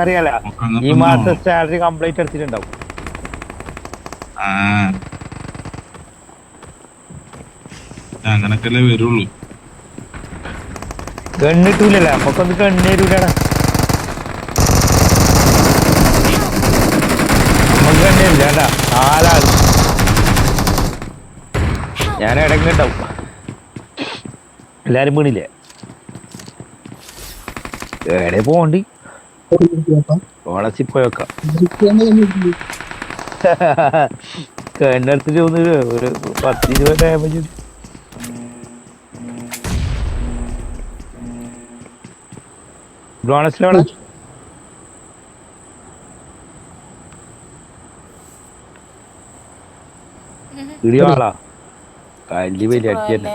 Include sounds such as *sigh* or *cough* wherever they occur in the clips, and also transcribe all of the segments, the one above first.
അറിയാല ഈ മാസം ഒന്നും സാലറി കംപ്ലീറ്റ് എടുത്തിട്ടുണ്ടാവും. അങ്ങനൊക്കെല്ലേ വരുള്ളൂ. ഗണ്ണിട്ടൂലല്ല നമുക്കൊന്ന് നമുക്ക് നാലാൾ ഞാൻ ഇടങ്ങണ്ടാവും എല്ലാരും വീണില്ലേ? എവിടെ പോണ്ടി ഓളസി പോയൊക്കാം *laughs* കണ്ണെടുത്തിട്ട് ഒന്ന് ഒരു പത്ത് ഇരുപത് ഡാമേജ് ബ്രോണസിലാണ് ഇടിയോ ആളാ കല്ലി വലിയ അടിച്ചല്ലേ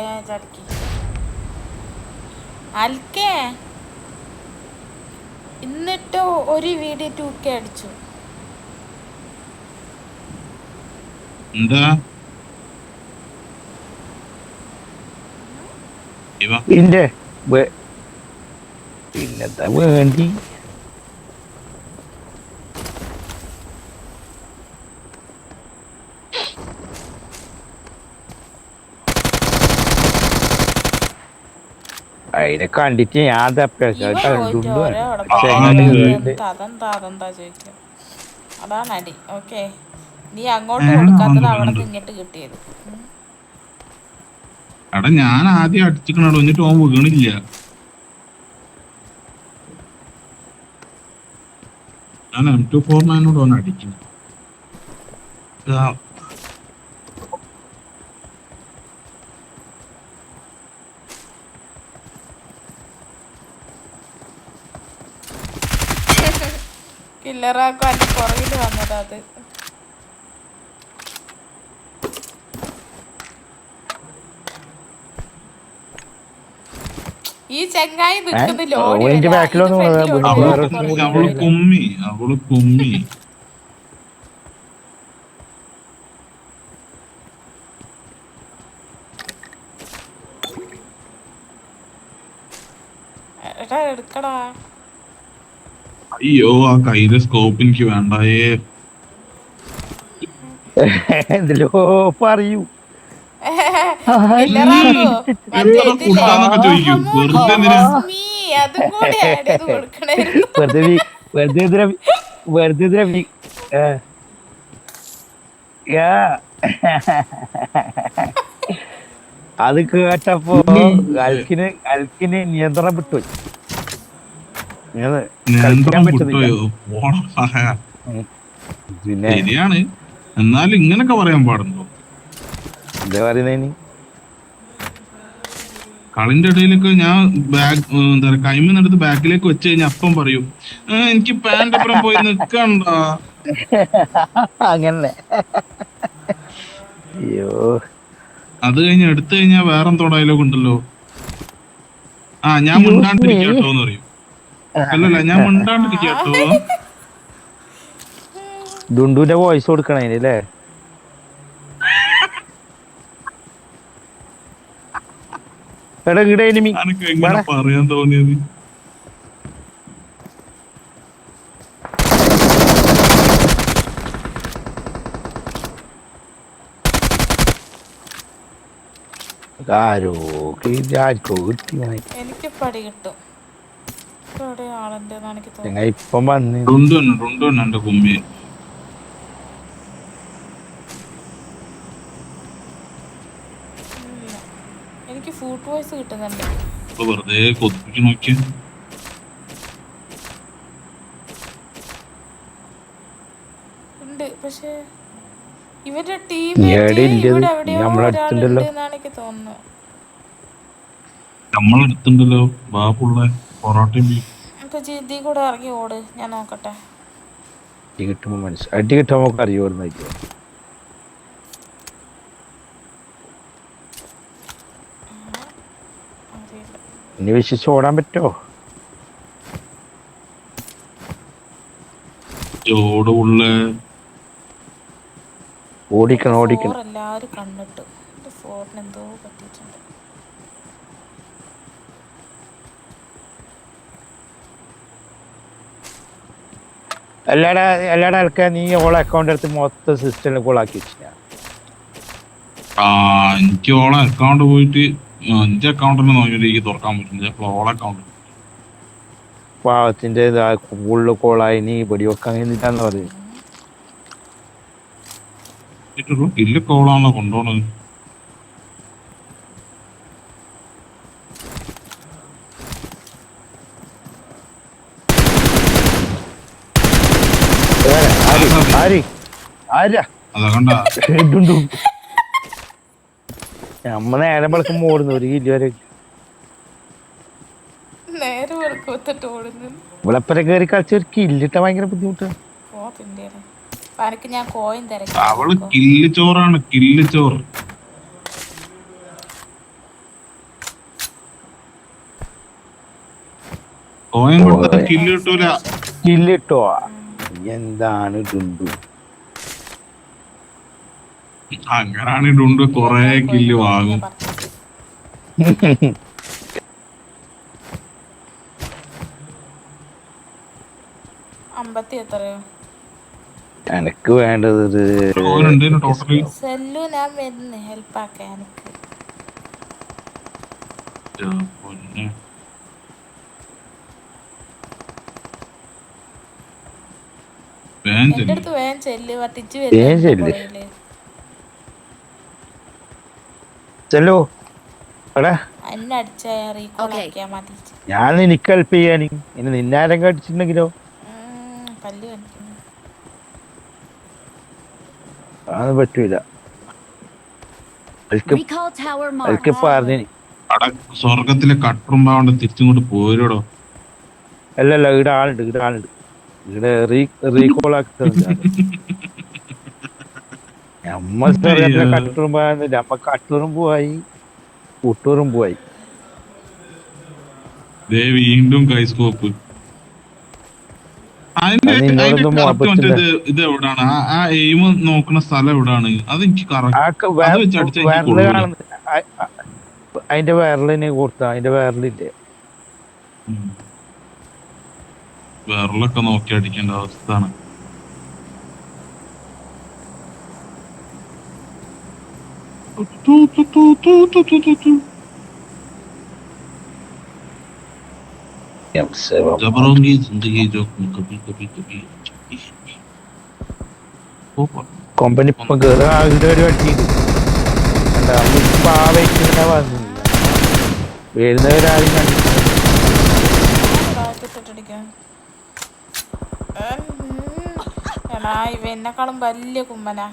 അൽക്കേ? എന്നിട്ടോ ഒരു വീഡിയോ ടു കെ അടിച്ചു. എന്താ? ഇവ പിന്നെ വേ- പിന്നെന്താ വേണ്ടി അതിനെ കണ്ടിട്ട് ഞാൻ തപ്പിയ ഇവൻ പോയിട്ട് ഓരോ അവിടെ ആ, പോയി ഉണ്ട്. എന്താ അതെന്താ കണ്ടിട്ട് ഞാൻ അതാണ് അടി ഓക്കെ. നീ അങ്ങോട്ട് കൊടുക്കാത്തത് അവിടെ ഇങ്ങോട്ട് കിട്ടിയത്. എടാ ഞാൻ ആദ്യം അടിച്ചിക്കണോ എന്നിട്ട് ഓൻ വീണില്ല. ഞാൻ എം ടു ഫോർ നയനോട് ഓൻ അടിക്കുന്നു ഇതാ, കില്ലറാക്കും അതിന്റെ പുറകിൽ വന്നതാ അത്. ഈ ചെങ്ങായി നിൽക്കുന്നില്ല. അവൾ കുമ്മി അവൾ കുമ്മി. എടാ എടുക്കടാ. അയ്യോ ആ കയ്യിലെ സ്കോപ്പ് എനിക്ക് വേണ്ടായേ. എന്തിലോ പറയൂ. *laughs* വെറുതെ *laughs* വെറുതെ. *laughs* അത് കേട്ടപ്പോ അൽക്കിന് അൽക്കിന് നിയന്ത്രണം വിട്ടു നിയന്ത്രണം വിട്ടുപോയോ പോടാ. പിന്നെ ശരിയാണ്. എന്നാലും ഇങ്ങനൊക്കെ പറയാൻ പാടുണ്ടോ? കളിന്റെ ഇടയിലൊക്കെ ഞാൻ ബാഗ് എന്താ പറയാ കൈമെന്നെടുത്ത് ബാക്കിലേക്ക് വെച്ച് കഴിഞ്ഞാൽ അപ്പം പറയും എനിക്ക് പാന്റ് അപ്പുറം പോയി നിക്കണ്ട. അങ്ങനെ. അയ്യോ. അത് കഴിഞ്ഞ് എടുത്തു കഴിഞ്ഞാൽ വേറെ ഡയലോഗ് ഉണ്ടല്ലോ. ആ ഞാൻ മിണ്ടാണ്ടിരിക്കട്ടോ എന്ന് പറയും. അല്ലല്ല ഞാൻ മിണ്ടാണ്ടിരിക്കട്ടോ ദുണ്ടുവിന്റെ വോയിസ് കൊടുക്കണേ അല്ലേ? എടാ ഇവിടെ എനിമി അനക്ക് എങ്ങനെ പറയാൻ തോന്നിയത്? ആരോ ആർക്കോ കിട്ടി എനിക്ക് പടി കിട്ടും. ഇപ്പൊ എവിടെ ആളുണ്ടെന്ന് തോന്നുന്നു. ഞങ്ങ ഇപ്പം വന്ന് റുണ്ടു തന്നെ റുണ്ടു തന്നെ എന്റെ കുമ്മി. ഇല്ല. എനിക്ക് ഫുഡ് വോയിസ് കിട്ടുന്നുണ്ട്. ഇപ്പൊ വെറുതെ കൊതിപ്പിച്ച് നോക്കിയ. ഉണ്ട് പക്ഷേ ഇവരുടെ ടീം ഇവിടെ എവിടെയോ എനിക്ക് തോന്നുന്നത് നമ്മളെടുത്തുണ്ടല്ലോ ബാബുള്ള പൊറോട്ടയും ബീഫ് ഇപ്പൊ ജിദ്ദി കൂടെ ഇറങ്ങി ഓട്. ഞാൻ നോക്കട്ടെ. അടി കിട്ടുമ്പോ മനസ്സിൽ അടി കിട്ടുമ്പോ നമുക്ക് അറിയുമായിരുന്നു അറിയില്ല ഇനി വിശ്വസിച്ച് ഓടാൻ പറ്റുമോ ഉള്ള. ഓടിക്കണം ഓടിക്കണം. എല്ലാരും എല്ലാവരും കണ്ടിട്ട് ഫോറിന് എന്തോ പറ്റിയിട്ടുണ്ട്. അല്ലാടാ എല്ലാടെ ആൾക്കാർ നീ ഓളെ അക്കൗണ്ട് എടുത്ത് മൊത്തം സിസ്റ്റമിൽ കോളാക്കി വെച്ചാ ആ എനിക്ക് ഓളെ അക്കൗണ്ട് പോയിട്ട് എന്റെ അക്കൗണ്ടിന് നോക്കിയിട്ട് എനിക്ക് തുറക്കാൻ അപ്പോൾ ഓളെ അക്കൗണ്ട് പാവത്തിന്റെ ഫുള്ള് കോളായി നീ വെടി വെക്കാൻ കഴിഞ്ഞിട്ടാന്ന് പറയുന്നത് ഇല്ല കോളാണോ കൊണ്ടുപോണത്. ആര്? ആര്? നമ്മ നേരം വെളുക്കുമ്പോ ഓടുന്നു ഒരു കിലോ വരെ. നേരെ കേറി കളിച്ച ഒരു കില്ലിട്ട ഭയങ്കര ബുദ്ധിമുട്ടാണ് ഓ തിണ്ടിയാണ് അനക്ക് ഞാൻ കോയിൻ അവൾ കില്ല് ചോറാണ് കില്ല് ചോറ്. കോയിൻ കൊടുത്ത കില്ല് കിട്ടൂല. കില്ലിട്ടോ എന്താണ് ഡുണ്ടു? അങ്ങനാണ് ഡുണ്ടു കൊറേ കില്ല് വാങ്ങും. അമ്പത്തി എത്രയോ? എനക്ക് വേണ്ടത് ഒരു സെല്ലു ഞാൻ വരുന്നു. ഹെൽപ്പാക്കാൻ എനിക്ക് പൊന്നെ വേഗം എന്റെ ചെല്ല്. അടുത്ത് വേഗം ചെല്ല് വട്ടിച്ച് വേഗം ചെല്ല്. വരുന്നു ചെല്ലോ. എടാ. എന്നെ അടിച്ച റീകോളാക്കിയാ മതി. ഞാൻ നിനക്ക് ഹെൽപ്പ് ചെയ്യാൻ ഇനി. നിന്നാരം കടിച്ചിട്ടുണ്ടെങ്കിലോ? അത് പറ്റൂല. സ്വർഗത്തിലെ Recall tower അവർക്ക് പോരോടോ കട്ടുറുമ്പാവണ്ട അല്ലല്ല ഇവിടെ ആളുണ്ട്. ഇവിടെ റീകോൾ ആക്കുന്നുണ്ട് നമ്മ അയ്യോ. കട്ടുറുമ്പ് നമ്മ കട്ടുറുമ്പ് പോയി കൂട്ടുറുമ്പ് പോയി ദേ വീണ്ടും കൈസ്കോപ്പ് അതിന്റെ അതിന്റെ ഇത് എവിടാണ്? ആ എയിം നോക്കുന്ന സ്ഥലം എവിടാണ്? അത് എനിക്ക് കറക്റ്റ് ആ ക- വേ- അത് വെച്ച് അടിച്ചാ എനിക്ക് വിരൽ കൊള്ളൂല. കാണുന്ന ആ- ആ- അതിന്റെ വിരലിന് കൊടുത്ത അതിന്റെ വിരലില്ലേ വിരലൊക്കെ നോക്കി അടിക്കേണ്ട അവസ്ഥയാണ് जबरोंगी जिंदगी जो कभी कभी कभी ഓ കൊമ്പനി ഇപ്പൊ കേറി ആളുടെ ഒരു വട്ടിയുണ്ട് പാവയ്ക്കുന്ന വന്നില്ല വരുന്നവരാരും കണ്ടിട്ടില്ല താഴത്തിട്ടിടിക്കാൻ എടാ ഇവ എന്നെക്കാളും വലിയ കുമ്മനാ.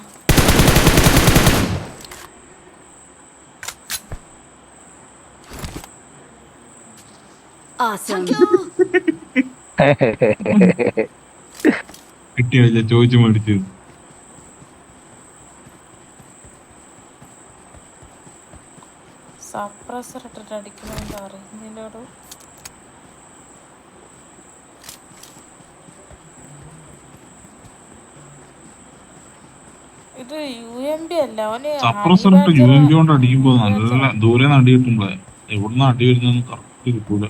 കിട്ടിയ ചോദിച്ചു മേടിച്ചു. സപ്രസർ ഇട്ടിട്ട് അടിക്കണമെന്ന് അറിയുന്നില്ലോടോ. ഇത് യു എം ബി അല്ല അവന് സപ്രസർ ഇട്ട് യു എം ബി കൊണ്ട് അടിക്കുമ്പോ നല്ല ദൂരെ നിന്ന് അടി കിട്ടുമ്പോളെ എവിടുന്ന് അടി വരുന്നതെന്ന് കറക്റ്റ് കിട്ടൂല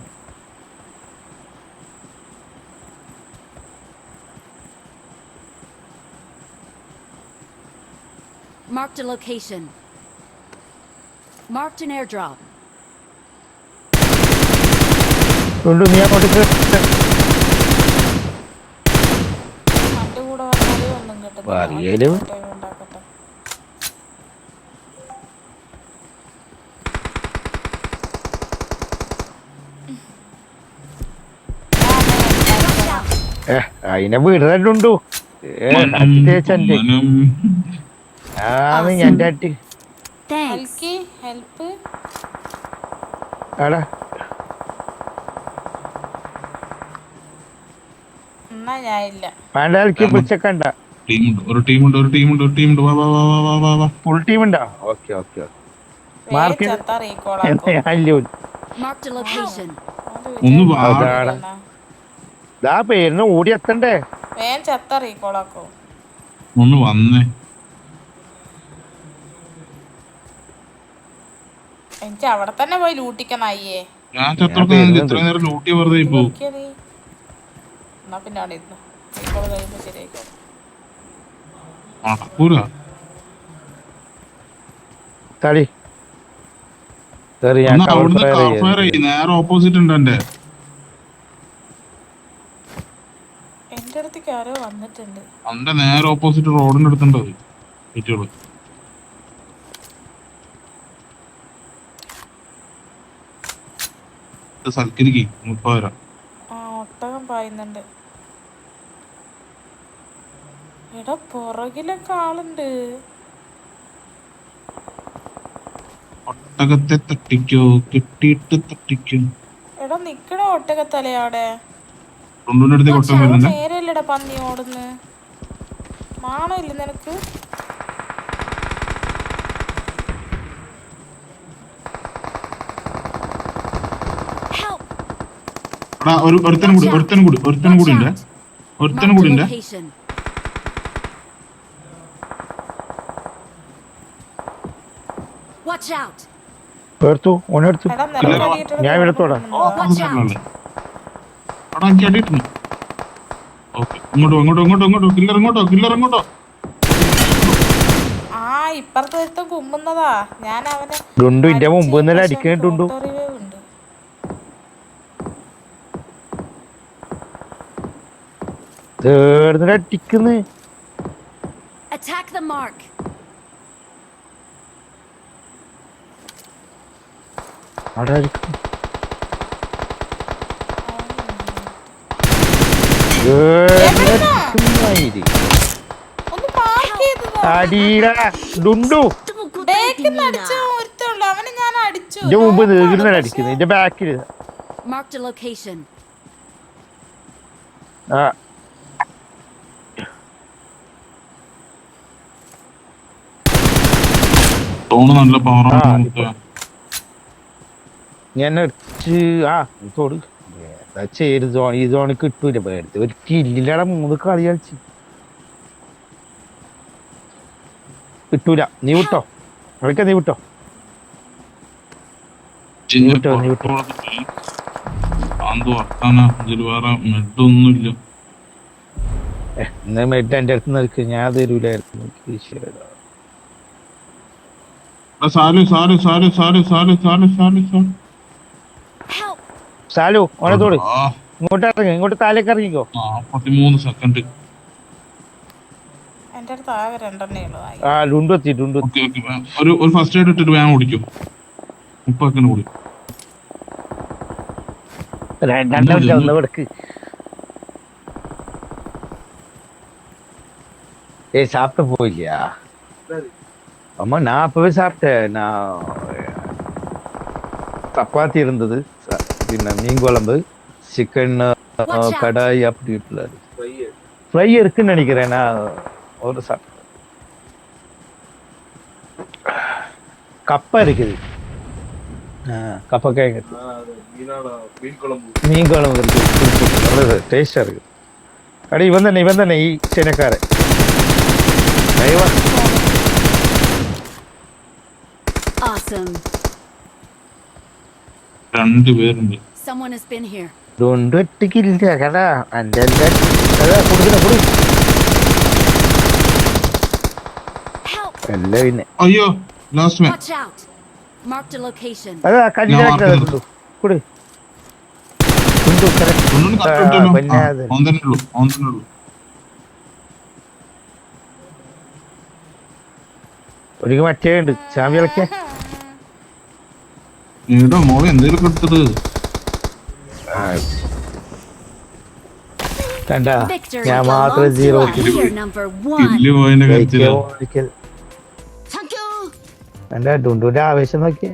Marked a location. Marked an airdrop. കൊണ്ട് നീ അങ്ങോട്ട് കൂടെ വന്നാലേ ഒന്നും കിട്ടുന്നില്ല ഉണ്ടാക്കട്ടെ. അതിനെ ആന്ന് ഞാൻ ആടാ ഇല്ല. വേണ്ട ആൾക്ക് വിളിച്ചക്കണ്ട ടീമുണ്ട്. ഒരു ടീമുണ്ട് ഒരു ടീമുണ്ട് ഒരു ടീമുണ്ട്. വാ വാ വാ വാ വാ വാ. ഫുൾ ടീം ഉണ്ടാ ഓക്കേ ഓക്കെ. location. ഒന്ന് വാടാ. ദാ പേരിന് ഓടി എത്തണ്ടേ? വേഗം ചത്ത റീകോളാക്കോ ഒന്ന് വന്നേ. എനിക്ക് അവിടെ തന്നെ പോയി ഞാൻ ചത്തൊക്കെ ഇത്ര നേരം ലൂട്ടി വെറുതെ എന്നാ പിന്നെ അവിടെ ഇരുന്നു. ശരിയായിക്കോളും നടക്കൂല കളി കേറി ഞാൻ എന്നാ cover അവിടുന്ന് fire കാർ ഫയർ ചെയ്യാം. ചെയ്യും നേരെ ഓപ്പോസിറ്റ് ഉണ്ട് എന്റെ എന്റെ അടുത്തേക്ക് ആരോ വന്നിട്ടുണ്ട്. നേരെ ഓപ്പോസിറ്റ് റോഡിന്റെ അടുത്തുണ്ട് സൽക്കരിക്ക്. മുപ്പത് ഒട്ടകം പായുന്നുണ്ട്. എടാ പുറകിലൊക്കെ ആളുണ്ട് ഒട്ടകത്തെ തട്ടിക്കോ കെട്ടിയിട്ട് തട്ടിക്കോ. എടാ നിക്കണ ഒട്ടകത്തല അവിടെ. നേരെയല്ലടാ പന്നി ഓടുന്നു. മാണോ ഇല്ല നിനക്ക് ഒരുത്തനും കൂടി ഒരുത്തനും കൂടി ഒരുത്തനും കൂടി ഉണ്ട്. ഒരുത്തനും കൂടി ഉണ്ട്. Watch out! എടുത്തു. ഓനെടുത്തു ഞാൻ എടുത്തോടാ. ഓക്കെ ഇങ്ങോട്ടോ ഇങ്ങോട്ടോ ഇങ്ങോട്ടോ ഇങ്ങോട്ടോ. കില്ലർ ഇങ്ങോട്ടോ കില്ലർ ഇങ്ങോട്ടോ. ആ ഇപ്പുറത്തെ കുമ്പുന്നതാ ഞാൻ അവനെ ഡുണ്ടു ഇന്റെ മുമ്പ് ഇന്നലെ അടിക്കുന്നുണ്ടു അടിക്കുന്നു? Attack the mark! അവിടെ അടിക്കുന്നത് ബാക്കിൽ. ആ. തോന്നുന്നു നല്ല പവറാണ് ഞാൻ അടിച്ച് ആ തോട് എന്താ ചെയ്ത് സോൺ ഈ സോണിൽ കിട്ടൂല പേടുത്ത് ഒരു കില്ലിലടെ മൂന്ന് കളി കളിച്ച്. കിട്ടൂല. നീ വിട്ടോ? അവിടേക്ക നീ വിട്ടോ? നീ വിട്ടോ. എന്നാ മെഡ് എന്റെ അടുത്ത് നിൽക്ക് ഞാൻ തരൂലായിരുന്നു. ഈശ്വരാ. സാലു സാലു സാലു സാലു സാലു സാലു സാലു സാലു. Help! സാലു ഓനെ തോട് ആ ഇങ്ങോട്ട് ഇറങ്ങി ഇങ്ങോട്ട് താലേക്ക് ഇറങ്ങിക്കോ നാപ്പത്തിമൂന്ന് സെക്കൻഡ് എന്റെ അടുത്ത് ആകെ രണ്ടെണ്ണേ ഉള്ളൂ ആയി. ആ ഡുണ്ടു എത്തി ഡുണ്ടു എത്തി. ഓക്കെ ഓക്കെ ഒരു ഒരു ഫസ്റ്റ് എയ്ഡ് ഇട്ടിട്ട് വേഗം ഓടിക്കും മുപ്പത്തിന് കൂടി രണ്ടെണ്ണം ഇല്ല, ഒന്ന് വിടക്ക് ஏய் சாப்பிட்ட போயில்லையா ஆமா நான் அப்பவே சாப்பிட்டேன் நான் சப்பாத்தி இருந்தது പിന്നെ மீன் குழம்பு சிக்கன் கடாய் அப்படி இப்படிலாம் ஃப்ரை இருக்குன்னு நினைக்கிறேன். நான் ஒரு சாப்பிட்டு கப்பை இருக்குது. கப்பக்காய் மீன் குழம்பு. இருக்குது நல்லது டேஸ்டா இருக்கு. அடி வந்த நீ வந்த நெய் சீனக்கார Awesome. രണ്ട് പേരുണ്ട് Someone has been here. ഇതുകൊണ്ട് ഒറ്റയ്ക്കില്ല കടാ. എന്റെ എല്ലാ അതാ കൊടുക്കുന്ന കൊടു. Help! എല്ലാം പിന്നെ അയ്യോ last man Watch out! Marked a location. അതാ ഞാൻ കല്യാണം വാർത്ത കൊടു. കൊണ്ടു correct. ഒന്നും ആ, കറക്റ്റ് പിന്നെ അത്. ഓൻ തന്നെ ഉള്ളൂ ഓൻ തന്നെ ഉള്ളൂ. ഒരു മറ്റേ ഉണ്ട്. ചാമ്പി എടാ മോളെ എന്തേലും കിട്ടത് കണ്ട ഞാൻ മാത്രം സീറോ പോയിന്റെ കാര്യത്തിലോ ആവേശം നോക്കിയേ.